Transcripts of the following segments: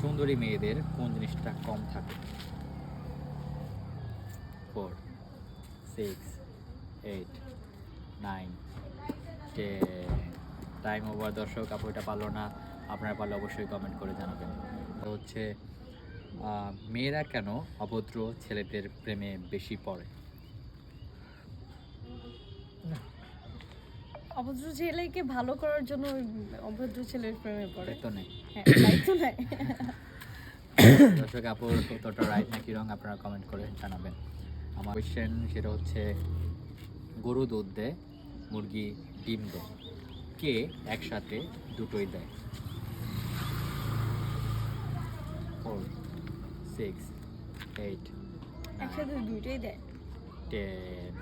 সুন্দরী মেয়েদের কোন জিনিসটা কম থাকে? Four six eight nine ten time over দর্শক আপু এটা পারল না। আপনারা পারলে অবশ্যই কমেন্ট করে জানাবেন। তো হচ্ছে মেয়েরা কেন অভদ্র ছেলেদের প্রেমে বেশি পড়ে? অভদ্র ছেলেকে ভালো করার জন্য অভদ্র ছেলের প্রেমে পড়ে। তো নাই। দর্শক আপুর উত্তরটা রাইট নাকি রং আপনারা কমেন্ট করে জানাবেন। আমার কোয়েশ্চেন সেটা হচ্ছে গরু দুধ দেয় মুরগি ডিম দেয় কে একসাথে দুটোই দেয়? ফোর সিক্স এইট একসাথে দুইটাই দেয়।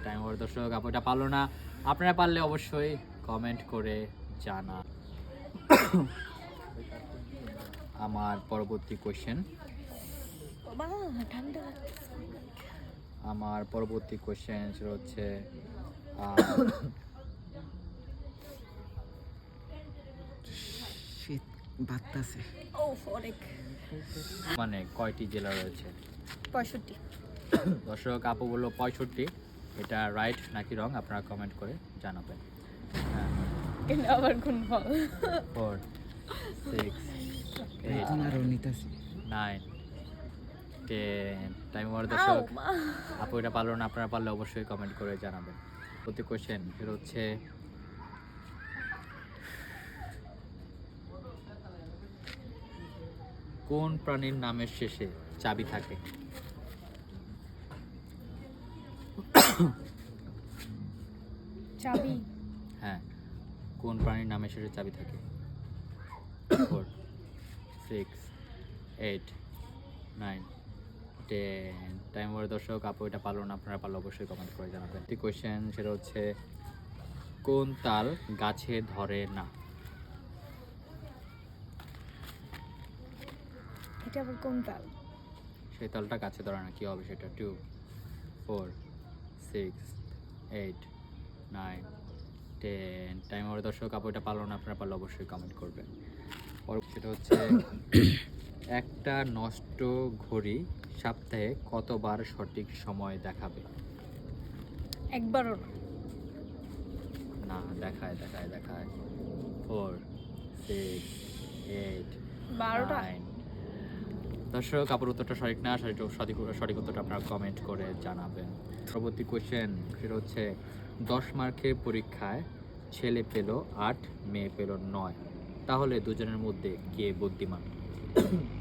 টাইম ওভার দর্শক আপু এটা পারল না। আপনারা পারলে অবশ্যই কমেন্ট করে জানা আমার পরবর্তী কোয়েশ্চেন আমার পরবর্তী কোয়েশ্চেন সেটা হচ্ছে মানে কয়টি জেলা রয়েছে? পঁয়ষট্টি। দর্শক আপু বলল পঁয়ষট্টি। এটা রাইট নাকি রং আপনারা কমেন্ট করে জানাবেন। হ্যাঁ। এটা আবার কোন ফল? ফোর সিক্স এখন আরও নিতাছি নাইন টেন টাইম ওভার দর্শক আপু এটা পারল না আপনারা পারলে অবশ্যই কমেন্ট করে জানাবেন। প্রতি কোয়েশ্চেন সেটা হচ্ছে কোন প্রাণীর নামের শেষে চাবি থাকে? চাবি। হ্যাঁ কোন প্রাণীর নামের শেষে চাবি থাকে? Four six eight nine ten time over দর্শক আপু এটা পারল না আপনারা পারলে অবশ্যই কমেন্ট করে জানাবেন। একটি কোয়েশ্চেন সেটা হচ্ছে কোন তাল গাছে ধরে না? এটা আবার কোন তাল? সেই তালটা গাছে ধরে না কী হবে সেটা? Two four six eight nine ten time over দর্শক আপু এটা পারল না আপনারা পারলে অবশ্যই কমেন্ট করবেন। সেটা হচ্ছে একটা নষ্ট ঘড়ি সপ্তাহে কতবার সঠিক সময় দেখাবে? একবারও না। দেখায় দেখায় দেখায়। ফোর সিক্স এইট বারোটা। দর্শক আপুর উত্তরটা সঠিক না সঠিক সঠিক সঠিক উত্তরটা আপনারা কমেন্ট করে জানাবেন। পরবর্তী কোয়েশ্চেন সেটা হচ্ছে দশ মার্কের পরীক্ষায় ছেলে পেল আট মেয়ে পেল নয়। তাহলে দুজনের মধ্যে কে বুদ্ধিমান?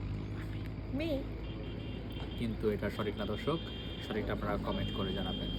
কিন্তু এটা সঠিক না দর্শক সঠিকটা আপনারা কমেন্ট করে জানাবেন।